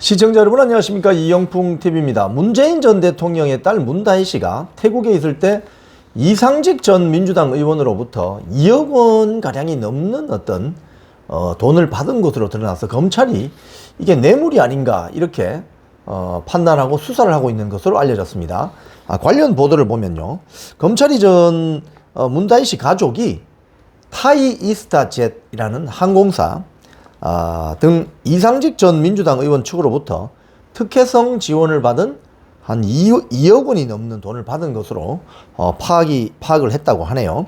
시청자 여러분 안녕하십니까 이영풍 TV입니다. 문재인 전 대통령의 딸 문다희 씨가 태국에 있을 때 이상직 전 민주당 의원으로부터 2억 원 가량이 넘는 어떤 어, 돈을 받은 것으로 드러나서 검찰이 이게 뇌물이 아닌가 이렇게 어, 판단하고 수사를 하고 있는 것으로 알려졌습니다. 아, 관련 보도를 보면요, 검찰이 전 어, 문다희 씨 가족이 타이 이스타젯이라는 항공사 아, 등 이상직 전 민주당 의원 측으로부터 특혜성 지원을 받은 한 2억, 2억 원이 넘는 돈을 받은 것으로 어, 파악이 파악을 했다고 하네요.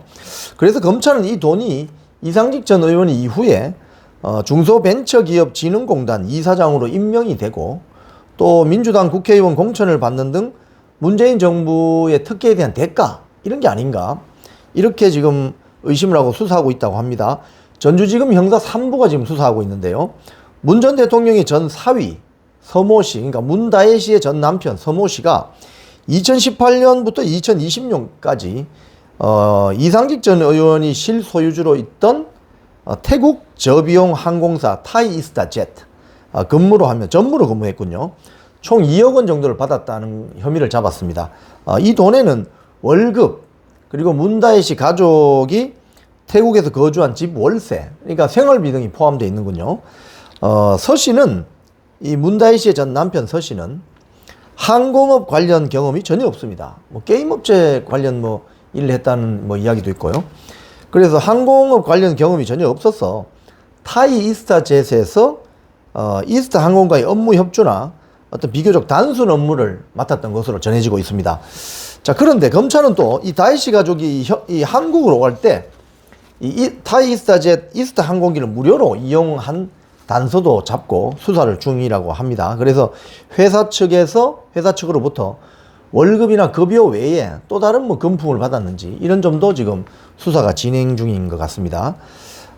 그래서 검찰은 이 돈이 이상직 전 의원이 이후에 어, 중소벤처기업진흥공단 이사장으로 임명이 되고 또 민주당 국회의원 공천을 받는 등 문재인 정부의 특혜에 대한 대가 이런 게 아닌가 이렇게 지금 의심을 하고 수사하고 있다고 합니다. 전주지금 형사 3부가 지금 수사하고 있는데요. 문 전 대통령의 전 사위 서모 씨, 그러니까 문다혜 씨의 전 남편 서모 씨가 2018년부터 2020년까지 어, 이상직 전 의원이 실소유주로 있던 어, 태국 저비용 항공사 타이이스타 제트 어, 근무로 하면 전무로 근무했군요. 총 2억 원 정도를 받았다는 혐의를 잡았습니다. 어, 이 돈에는 월급 그리고 문다혜 씨 가족이 태국에서 거주한 집 월세, 그러니까 생활비 등이 포함되어 있는군요. 어, 서 씨는 이 문다희 씨의 전 남편 서 씨는 항공업 관련 경험이 전혀 없습니다. 뭐 게임업체 관련 뭐 일을 했다는 뭐 이야기도 있고요. 그래서 항공업 관련 경험이 전혀 없어서 타이 이스타 젯에서 어, 이스타 항공과의 업무 협조나 어떤 비교적 단순 업무를 맡았던 것으로 전해지고 있습니다. 자, 그런데 검찰은 또 이 다이 씨 가족이 이 한국으로 갈 때 이, 이 타이 이스타젯 이스타 항공기를 무료로 이용한 단서도 잡고 수사를 중이라고 합니다. 그래서 회사 측에서 회사 측으로부터 월급이나 급여 외에 또 다른 뭐 금품을 받았는지 이런 점도 지금 수사가 진행 중인 것 같습니다.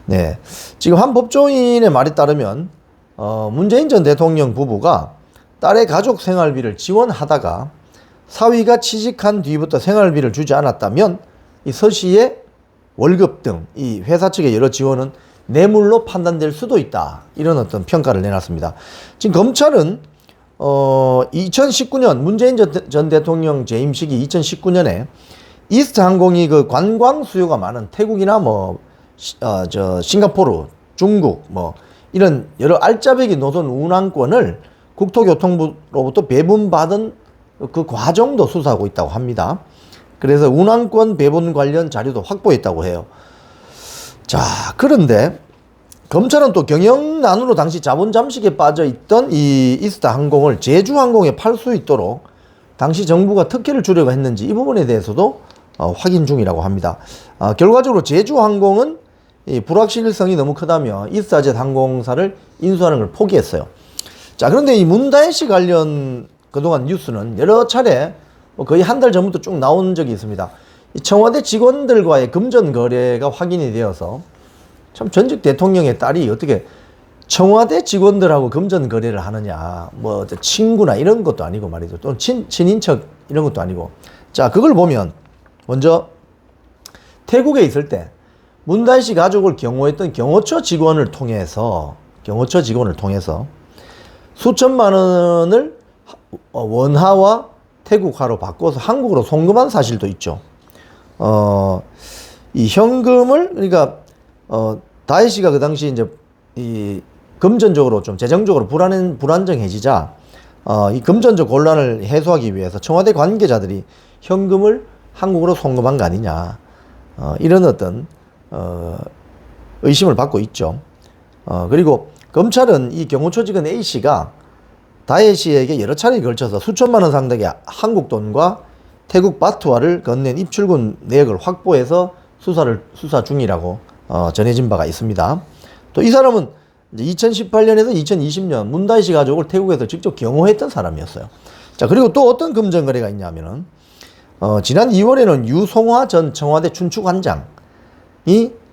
네. 지금 한 법조인의 말에 따르면 어, 문재인 전 대통령 부부가 딸의 가족 생활비를 지원하다가 사위가 취직한 뒤부터 생활비를 주지 않았다면 이 서씨의 월급 등 이 회사 측의 여러 지원은 뇌물로 판단될 수도 있다. 이런 어떤 평가를 내놨습니다. 지금 검찰은 어 2019년 문재인 전, 대통령 재임 시기 2019년에 이스트 항공이 그 관광 수요가 많은 태국이나 뭐 어 저 싱가포르, 중국 뭐 이런 여러 알짜배기 노선 운항권을 국토교통부로부터 배분받은 그 과정도 수사하고 있다고 합니다. 그래서 운항권 배분 관련 자료도 확보했다고 해요. 자, 그런데 검찰은 또 경영난으로 당시 자본 잠식에 빠져 있던 이 이스타 항공을 제주 항공에 팔 수 있도록 당시 정부가 특혜를 주려고 했는지 이 부분에 대해서도 어, 확인 중이라고 합니다. 아, 결과적으로 제주 항공은 이 불확실성이 너무 크다며 이스타젯 항공사를 인수하는 걸 포기했어요. 자, 그런데 이 문다혜 씨 관련 그동안 뉴스는 여러 차례 뭐 거의 한 달 전부터 쭉 나온 적이 있습니다. 이 청와대 직원들과의 금전 거래가 확인이 되어서 참 전직 대통령의 딸이 어떻게 청와대 직원들하고 금전 거래를 하느냐, 뭐저 친구나 이런 것도 아니고 말이죠. 또 친, 친인척 이런 것도 아니고. 자, 그걸 보면 먼저 태국에 있을 때 문다희 씨 가족을 경호했던 경호처 직원을 통해서 경호처 직원을 통해서 수천만 원을 어, 원화와 태국화로 바꿔서 한국으로 송금한 사실도 있죠. 어, 이 현금을 그러니까 어, 다혜 씨가 그 당시 이제 이 금전적으로 좀 재정적으로 불안 불안정해지자 어, 이 금전적 곤란을 해소하기 위해서 청와대 관계자들이 현금을 한국으로 송금한 거 아니냐 어, 이런 어떤 어, 의심을 받고 있죠. 어, 그리고 검찰은 이 경호처 직원 A 씨가 다혜 씨에게 여러 차례에 걸쳐서 수천만 원 상당의 한국 돈과 태국 바트와를 건넨 입출금 내역을 확보해서 수사를 수사 중이라고 어, 전해진 바가 있습니다. 또 이 사람은 이제 2018년에서 2020년 문다희 씨 가족을 태국에서 직접 경호했던 사람이었어요. 자 그리고 또 어떤 금전 거래가 있냐면은 어, 지난 2월에는 유송화 전 청와대 춘추관장이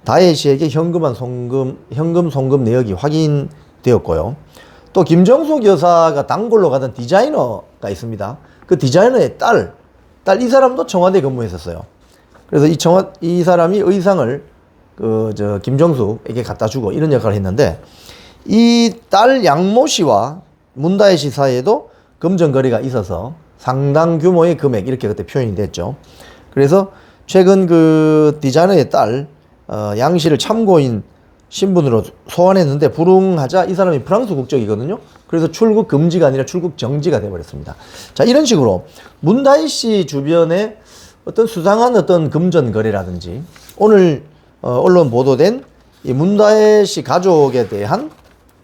다혜 씨에게 현금한 송금 현금 송금 내역이 확인되었고요. 또 김정숙 여사가 단골로 가던 디자이너가 있습니다. 그 디자이너의 딸, 딸 이 사람도 청와대 근무했었어요. 그래서 이 청와 이 사람이 의상을 그 저 김정숙에게 갖다 주고 이런 역할을 했는데 이 딸 양모 씨와 문다혜 씨 사이에도 금전 거래가 있어서 상당 규모의 금액 이렇게 그때 표현이 됐죠. 그래서 최근 그 디자이너의 딸 어, 양 씨를 참고인 신분으로 소환했는데 불응하자 이 사람이 프랑스 국적이거든요. 그래서 출국 금지가 아니라 출국 정지가 돼버렸습니다. 자 이런 식으로 문다희 씨 주변에 어떤 수상한 어떤 금전 거래라든지 오늘 어, 언론 보도된 이 문다혜 씨 가족에 대한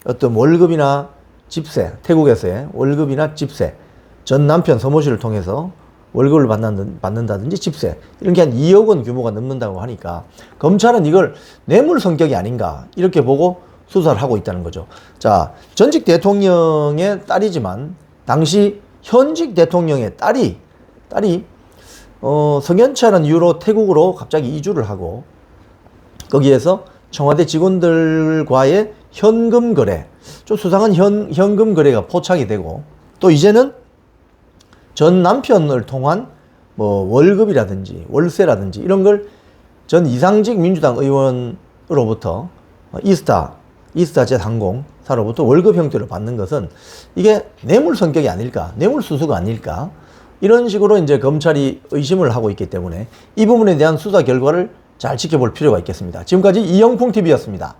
어떤 월급이나 집세, 태국에서의 월급이나 집세, 전 남편 서모 씨를 통해서 월급을 받는, 받는다든지 집세, 이런 게 한 2억 원 규모가 넘는다고 하니까 검찰은 이걸 뇌물 성격이 아닌가, 이렇게 보고 수사를 하고 있다는 거죠. 자, 전직 대통령의 딸이지만, 당시 현직 대통령의 딸이, 딸이, 어, 성현철은 이후로 태국으로 갑자기 이주를 하고, 거기에서 청와대 직원들과의 현금 거래, 좀 수상한 현, 현금 거래가 포착이 되고, 또 이제는 전 남편을 통한 뭐 월급이라든지 월세라든지 이런 걸 전 이상직 민주당 의원으로부터 이스타, 이스타젯 항공사로부터 월급 형태로 받는 것은 이게 뇌물 성격이 아닐까, 뇌물 수수가 아닐까, 이런 식으로 이제 검찰이 의심을 하고 있기 때문에 이 부분에 대한 수사 결과를 잘 지켜볼 필요가 있겠습니다. 지금까지 이영풍 TV였습니다.